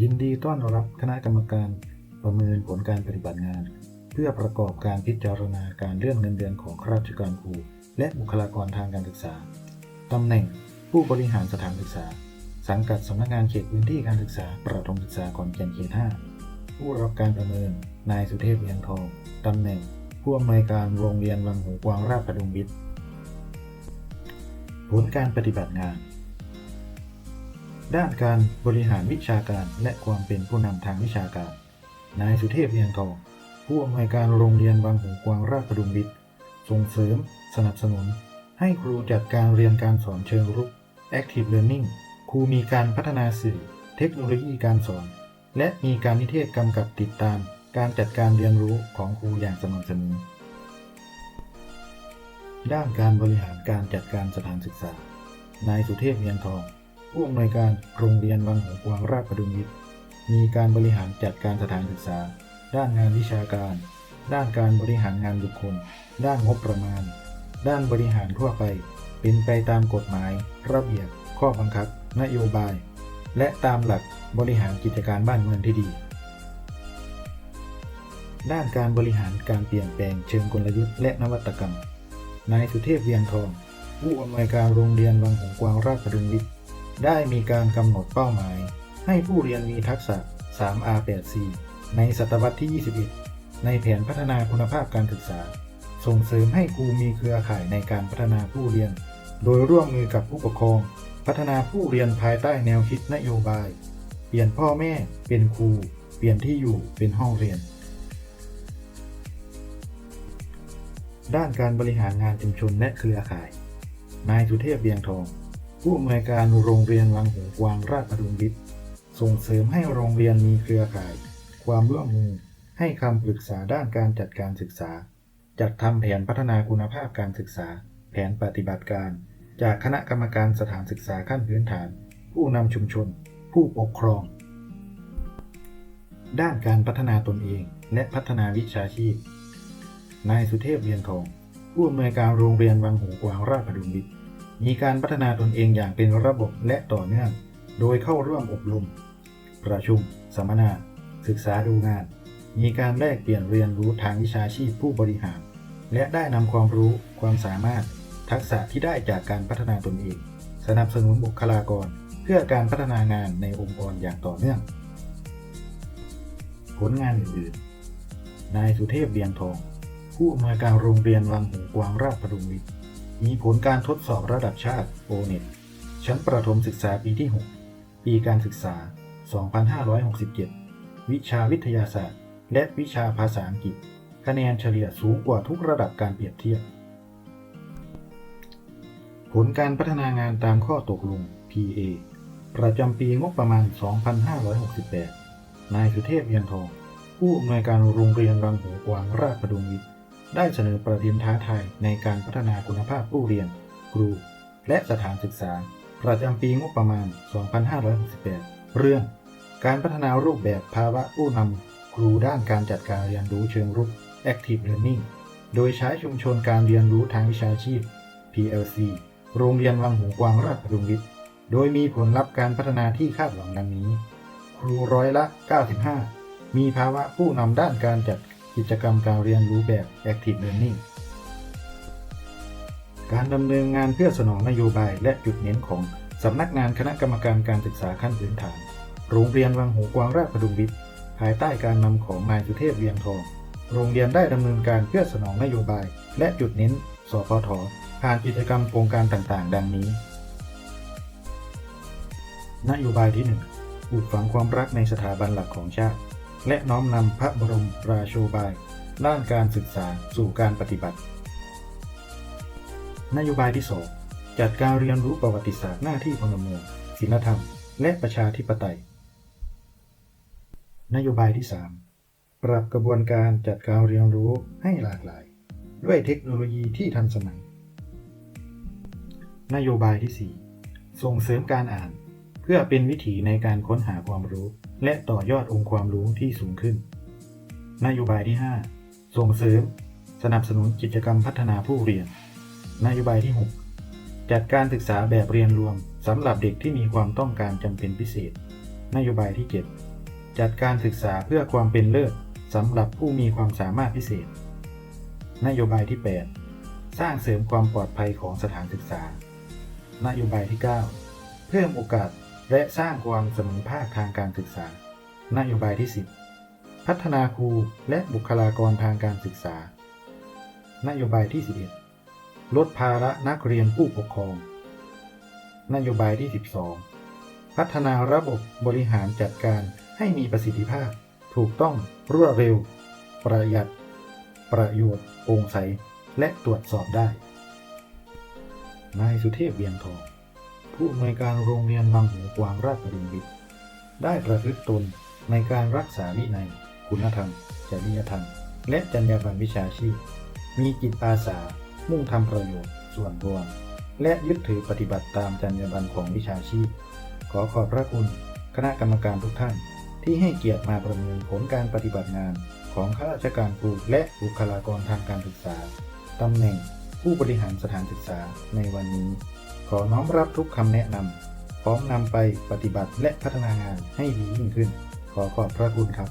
ยินดีต้อนรับคณะกรรมการประเมินผลการปฏิบัติงาน เพื่อประกอบการพิจารณาการเลื่อนเงินเดือนของข้าราชการครู และบุคลากรทางการศึกษาตำแหน่งผู้บริหารสถานศึกษา สังกัดสำนักงานเขตพื้นที่การศึกษา ประถมศึกษาขอนแก่นเขต 5 ผู้รับการประเมิน นายสุเทพเวียงทองตำแหน่งผู้อำนวยการโรงเรียนวังหูกวางราชประดุงบิดผลการปฏิบัติงาน ด้านการบริหารวิชาการและความเป็นผู้นำทางวิชาการ นายสุเทพเวียงทอง ผู้อำนวยการโรงเรียนวังหูกวางราชประดุงบิดส่งเสริม สนับสนุน ให้ครูจัดการเรียนการสอนเชิงรุก Active Learning ครูมีการพัฒนาสื่อ เทคโนโลยีการสอน และมีการนิเทศกำกับติดตาม การจัดการเรียนรู้ของครูอย่างสม่ำเสมอด้านการบริหารการจัดการสถานศึกษา นายสุเทพเวียงทอง ผู้อำนวยการโรงเรียนวังหูกวางราชประดุงวิทย์มีการบริหารจัดการสถานศึกษา ด้านงานวิชาการ ด้านการบริหารงานบุคคล ด้านงบประมาณ ด้านบริหารทั่วไป เป็นไปตามกฎหมาย ระเบียบ ข้อบังคับ นโยบาย และตามหลักบริหารกิจการบ้านเมืองที่ดี ด้านการบริหารการเปลี่ยนแปลงเชิงกลยุทธ์และนวัตกรรม นายสุเทพเวียงทอง ผู้อำนวยการโรงเรียนวังหงกวางราชประดุงวิทย์ ได้มีการกำหนดเป้าหมาย ให้ผู้เรียนมีทักษะ 3R8C ในศตวรรษที่ 21 ในแผนพัฒนาคุณภาพการศึกษา ส่งเสริมให้ครูมีเครือข่ายในการพัฒนาผู้เรียน โดยร่วมมือกับผู้ปกครอง พัฒนาผู้เรียนภายใต้แนวคิดนโยบาย เปลี่ยนพ่อแม่เป็นครู เปลี่ยนที่อยู่เป็นห้องเรียน ด้านการบริหารงานชุมชนและเครือข่าย นายสุเทพเบียงทอง ผู้อำนวยการโรงเรียนวังหูกวางราชประดุงบิดส่งเสริมให้โรงเรียนมีเครือข่าย ความร่วมมือให้คำปรึกษาด้านการจัดการศึกษา จัดทำแผนพัฒนาคุณภาพการศึกษา แผนปฏิบัติการ จากคณะกรรมการสถานศึกษาขั้นพื้นฐาน ผู้นำชุมชน ผู้ปกครอง ด้านการพัฒนาตนเองและพัฒนาวิชาชีพนายสุเทพเวียนทองผู้อำนวยการโรงเรียนวังหูกวางราชประดุงบิด มีการพัฒนาตนเองอย่างเป็นระบบและต่อเนื่อง โดยเข้าร่วมอบรม ประชุม สัมมนา ศึกษาดูงาน มีการแลกเปลี่ยนเรียนรู้ทางวิชาชีพผู้บริหาร และได้นำความรู้ ความสามารถ ทักษะที่ได้จากการพัฒนาตนเอง สนับสนุนบุคลากร เพื่อการพัฒนางานในองค์กรอย่างต่อเนื่อง ผลงานอื่นๆ นายสุเทพเบียงทอง ผู้อำนวยการโรงเรียนวังหูกวางราชประดุงวิทย์ มีผลการทดสอบระดับชาติโอเน็ตชั้นประถมศึกษาปีที่ 6 ปีการศึกษา 2567 วิชาวิทยาศาสตร์ และวิชาภาษาอังกฤษ คะแนนเฉลี่ยสูงกว่าทุกระดับการเปรียบเทียบ ผลการพัฒนางานตามข้อตกลง PA ประจำปีงบประมาณ 2568 นายสุเทพเวียงทอง ผู้อำนวยการโรงเรียนวังหูกวางราชประดุงวิทย์ ได้เสนอประเด็นท้าทายในการพัฒนาคุณภาพผู้เรียน ครู และสถานศึกษา ประจำปีงบประมาณ 2568 เรื่อง การพัฒนารูปแบบภาวะผู้นำครูด้านการจัดการเรียนรู้เชิงรุก Active Learning โดยใช้ชุมชนการเรียนรู้ทางวิชาชีพ PLC โรงเรียนวังหูกวางราชประดุงวิทย์ โดยมีผลลัพธ์การพัฒนาที่คาดหวังดังนี้ ครูร้อยละ 95 มีภาวะผู้นำด้านการจัด กิจกรรมการเรียนรู้แบบ Active Learning การดำเนินงานเพื่อสนองนโยบายและจุดเน้นของสำนักงานคณะกรรมการการศึกษาขั้นพื้นฐาน โรงเรียนวังหูกวางราชประดุงวิทย์ ภายใต้การนำของนายสุเทพเวียงทอง โรงเรียนได้ดำเนินการเพื่อสนองนโยบาย และจุดเน้น สพทผ่านกิจกรรมโครงการต่างๆ ดังนี้ นโยบายที่1ปลูกฝังความรักในสถาบันหลักของชาติ และน้อมนำพระบรมราโชบาย ด้านการศึกษาสู่การปฏิบัติ นโยบายที่ 2 จัดการเรียนรู้ประวัติศาสตร์หน้าที่พลเมืองศีลธรรม และประชาธิปไตย นโยบายที่ 3 ปรับกระบวนการจัดการเรียนรู้ให้หลากหลาย ด้วยเทคโนโลยีที่ทันสมัย นโยบายที่ 4 ส่งเสริมการอ่าน เพื่อเป็นวิถีในการค้นหาความรู้และต่อยอดองค์ความรู้ที่สูงขึ้น นโยบายที่ 5 ส่งเสริม สนับสนุนกิจกรรมพัฒนาผู้เรียน นโยบายที่ 6 จัดการศึกษาแบบเรียนรวมสำหรับเด็กที่มีความต้องการจำเป็นพิเศษ นโยบายที่ 7 จัดการศึกษาเพื่อความเป็นเลิศสำหรับผู้มีความสามารถพิเศษ นโยบายที่ 8 สร้างเสริมความปลอดภัยของสถานศึกษา นโยบายที่ 9 เพิ่มโอกาส และสร้างความเสมอภาคทางการศึกษา นโยบายที่ 10 พัฒนาครูและบุคลากรทางการศึกษา นโยบายที่ 11 ลดภาระนักเรียนผู้ปกครอง นโยบายที่ 12 พัฒนาระบบบริหารจัดการให้มีประสิทธิภาพ ถูกต้องรวดเร็ว ประหยัด ประโยชน์โปร่งใส และตรวจสอบได้ นายสุเทพเวียงทอง ผู้อำนวยการโรงเรียนบางหูกวางราชบดินทร์ได้ประพฤติตนในการรักษาวินัย คุณธรรม จริยธรรม และจรรยาบรรณวิชาชีพ มีจิตอาสา มุ่งทำประโยชน์ส่วนรวม และยึดถือปฏิบัติตามจรรยาบรรณของวิชาชีพ ขอขอบพระคุณคณะกรรมการทุกท่าน ที่ให้เกียรติมาประเมินผลการปฏิบัติงาน ของข้าราชการครูและบุคลากรทางการศึกษาตำแหน่งผู้บริหารสถานศึกษาในวันนี้ ขอน้อมรับทุกคำแนะนำพร้อมนำไปปฏิบัติและพัฒนางานให้ดียิ่งขึ้น ขอขอบพระคุณครับ